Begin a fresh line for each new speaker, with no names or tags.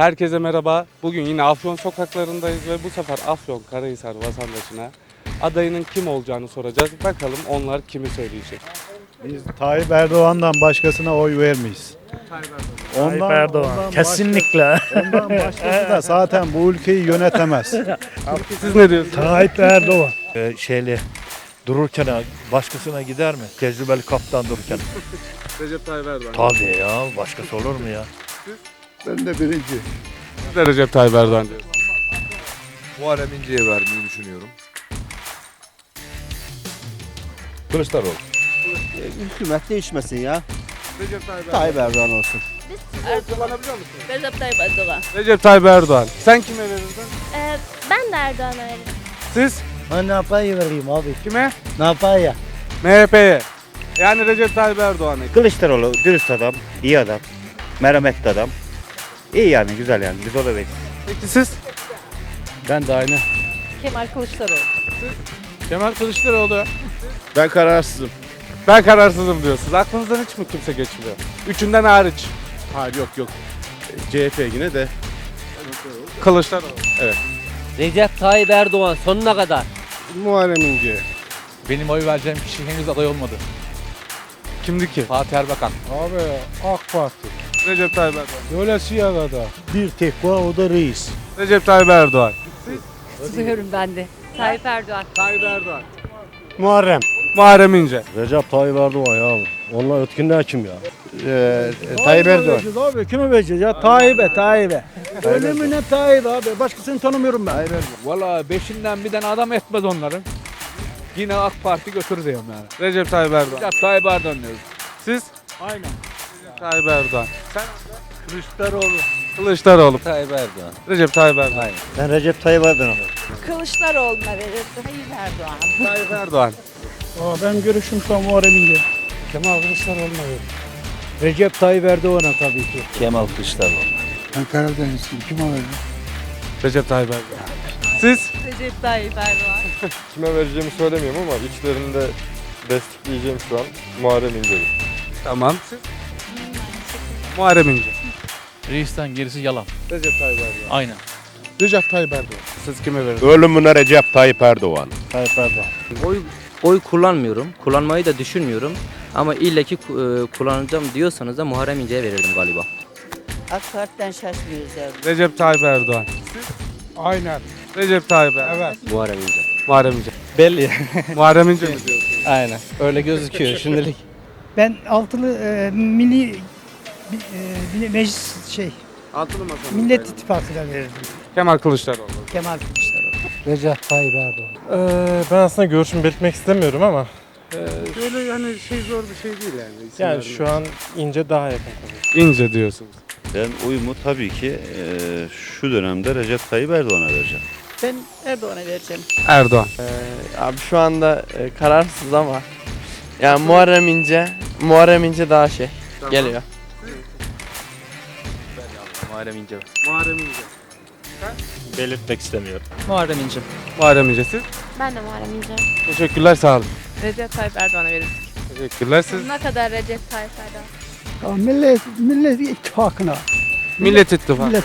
Herkese merhaba. Bugün yine Afyon sokaklarındayız ve bu sefer Afyon Karahisar vatandaşına adayının kim olacağını soracağız. Bakalım onlar kimi söyleyecek.
Biz Tayyip Erdoğan'dan başkasına oy vermeyiz. Ondan,
Tayyip Erdoğan.
ondan
Kesinlikle.
Başka, ondan başkası da zaten bu ülkeyi yönetemez.
Siz ne diyorsunuz?
Tayyip Erdoğan.
Ee, şeyli dururken ha, başkasına gider mi? Tecrübeli kaptan dururken.
Recep Tayyip Erdoğan.
Tabii ya başkası olur mu ya?
Ben de birinci.
Siz de Recep Tayyip Erdoğan diyorsunuz.
Muharrem İnce'ye vermeyi düşünüyorum.
Kılıçdaroğlu.
Hükümet değişmesin ya.
Recep Tayyip Erdoğan.
Tayyip Erdoğan olsun.
Kullanabiliyor musunuz?
Recep Tayyip Erdoğan.
Recep Tayyip Erdoğan. Sen kime verirdin?
Ee, ben de Erdoğan'a veririm.
Siz
Ben ne yapayım vereyim abi?
kime?
Ne yapayım?
MHP'ye. Yani Recep Tayyip Erdoğan'a.
Kılıçdaroğlu dürüst adam, iyi adam, merhametli adam. İyi yani güzel yani biz olabiliriz.
Peki siz?
Ben de aynı.
Kemal Kılıçdaroğlu.
Kemal Kılıçdaroğlu.
Ben kararsızım.
Ben kararsızım diyorsunuz. Aklınızdan hiç mi kimse geçmiyor? Üçünden hariç.
Hayır yok yok. CHP yine de.
Kılıçdaroğlu.
Recep Tayyip Erdoğan sonuna kadar.
Muharrem İnce.
Benim oy vereceğim kişi henüz aday olmadı.
Kimdi ki?
Fatih Erbakan.
Abi AK Parti.
Recep Tayyip Erdoğan.
Öyle siyagada.
Bir tek var o da reis.
Recep Tayyip Erdoğan.
Tutuyorum ben de. Tayyip Erdoğan.
Tayyip Erdoğan.
Muharrem.
Muharrem İnce.
Recep Tayyip Erdoğan ya. Onlar ötkinler kim ya?
Tayyip Erdoğan.
Abi kime vereceğiz ya? Tayyip'e, Tayyip'e. Ölümüne Tayyip abi. Başkasını tanımıyorum ben.
Valla beşinden bir tane adam etmez onların. Yine AK Parti götürür diyorum yani.
Recep Tayyip Erdoğan.
Recep Tayyip Erdoğan diyoruz.
Siz?
Aynen.
Tayyip Erdoğan. Sen?
Kılıçdaroğlu.
Kılıçdaroğlu.
Tayyip Erdoğan.
Recep Tayyip Erdoğan.
Ben Recep Tayyip Erdoğan.
Kılıçdaroğlu'na verirdim. Tayyip Erdoğan.
Tayyip Erdoğan.
Aa, ben görüşüm şu an Muharrem İnce. Kemal Kılıçdaroğlu'na veririm. Recep Tayyip Erdoğan'a tabii ki.
Kemal Kılıçdaroğlu.
Ben Karadenizliyim. Kim o
Recep Tayyip Erdoğan. Siz?
Recep Tayyip Erdoğan.
Kime vereceğimi söylemiyorum ama içlerinde destekleyeceğim şu an Muharrem İnce'yi.
Tamam. Siz? Muharrem İnce.
Reisten gerisi yalan.
Recep Tayyip Erdoğan.
Aynen.
Recep Tayyip Erdoğan.
Siz kime verirsiniz?
Ölümüne Recep Tayyip Erdoğan.
Tayyip Erdoğan.
Oy, oy kullanmıyorum. Kullanmayı da düşünmüyorum. Ama illaki e, kullanacağım diyorsanız da Muharrem İnce'ye verirdim galiba.
AK Parti'den şaşmıyoruz yani.
Recep Tayyip Erdoğan.
Aynen.
Recep Tayyip Erdoğan.
Evet.
Muharrem İnce.
Muharrem İnce.
Belli.
Muharrem İnce mi diyorsunuz?
Aynen. Öyle gözüküyor şimdilik.
Ben altılı e, milli e, meclis şey
Altılı masa.
Millet İttifakı'na verirdim.
Kemal Kılıçdaroğlu.
Kemal Kılıçdaroğlu. Recep Tayyip Erdoğan.
Ee, ben aslında görüşümü belirtmek istemiyorum ama
Böyle yani şey zor bir şey değil yani. isim
yani
vermek.
şu an ince daha yakın tabii.
İnce diyorsunuz.
Ben oyumu tabii ki eee, şu dönemde Recep Tayyip Erdoğan'a vereceğim.
Ben Erdoğan'a vereceğim.
Erdoğan.
Abi şu anda e, kararsız ama yani Muharrem İnce, Muharrem İnce daha şey geliyor.
Muharrem İnce.
Muharrem İnce.
Belirtmek istemiyorum.
Muharrem İnce.
Muharrem İnce siz?
Ben de Muharrem İnce.
Teşekkürler sağ olun.
Recep Tayyip Erdoğan'a veririm.
Teşekkürler siz.
Sonuna kadar Recep Tayyip Erdoğan.
Millet, Millet İttifakı'na.
Millet İttifakı.
Millet